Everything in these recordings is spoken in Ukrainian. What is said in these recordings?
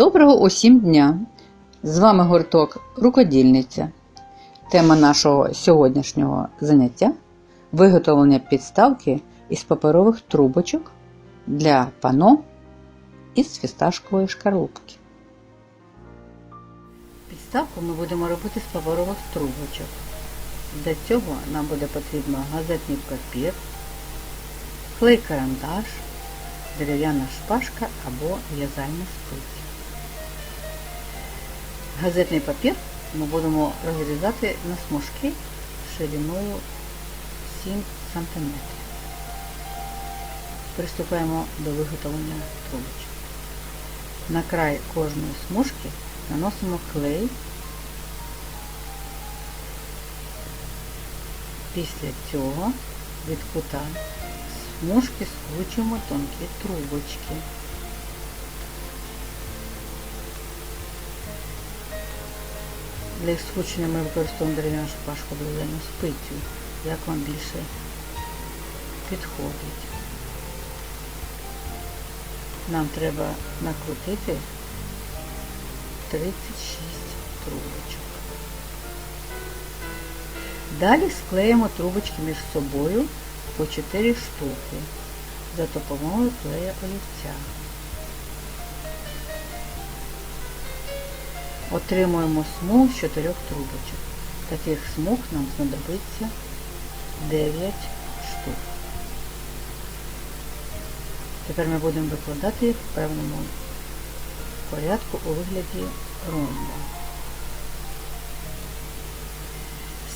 Доброго усім дня! З вами гурток Рукодільниця. Тема нашого сьогоднішнього заняття виготовлення підставки із паперових трубочок для пано із фісташкової шкарлупки. Підставку ми будемо робити з паперових трубочок. Для цього нам буде потрібно газетний папір, клей карандаш, дерев'яна шпажка або в'язальна спиця. Газетний папір ми будемо розрізати на смужки шириною 7 см. Приступаємо до виготовлення трубочок. На край кожної смужки наносимо клей. Після цього від кута смужки скручуємо тонкі трубочки. Для їх скручення ми використовуємо дерев'яну шпажку дерев'яну спицю, як вам більше підходить. Нам треба накрутити 36 трубочок. Далі склеїмо трубочки між собою по 4 штуки за допомогою клея олівця. Отримуємо смуг з 4 трубочок. Таких смуг нам знадобиться 9 штук. Тепер ми будемо викладати їх в певному порядку у вигляді ромба.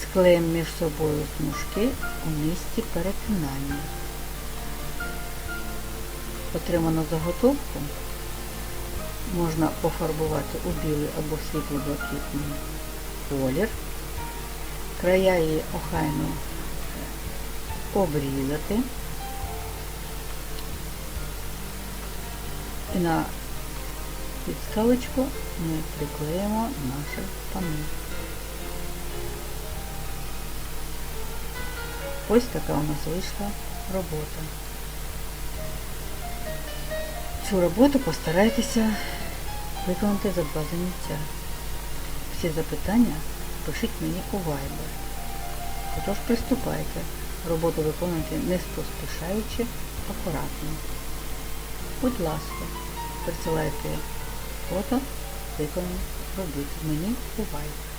Склеїмо між собою смужки у місці перетинання. Отриману заготовку можна пофарбувати у білий або світло блакитний колір. Края її охайно обрізати. І на підставочку ми приклеїмо наше панно. Ось така у нас вийшла робота. Цю роботу постарайтеся виконати за два заняття. Всі запитання пишіть мені у Viber. Отож приступайте. Роботу виконуйте не поспішаючи, акуратно. Будь ласка, присилайте фото виконаних робіт мені у Viber.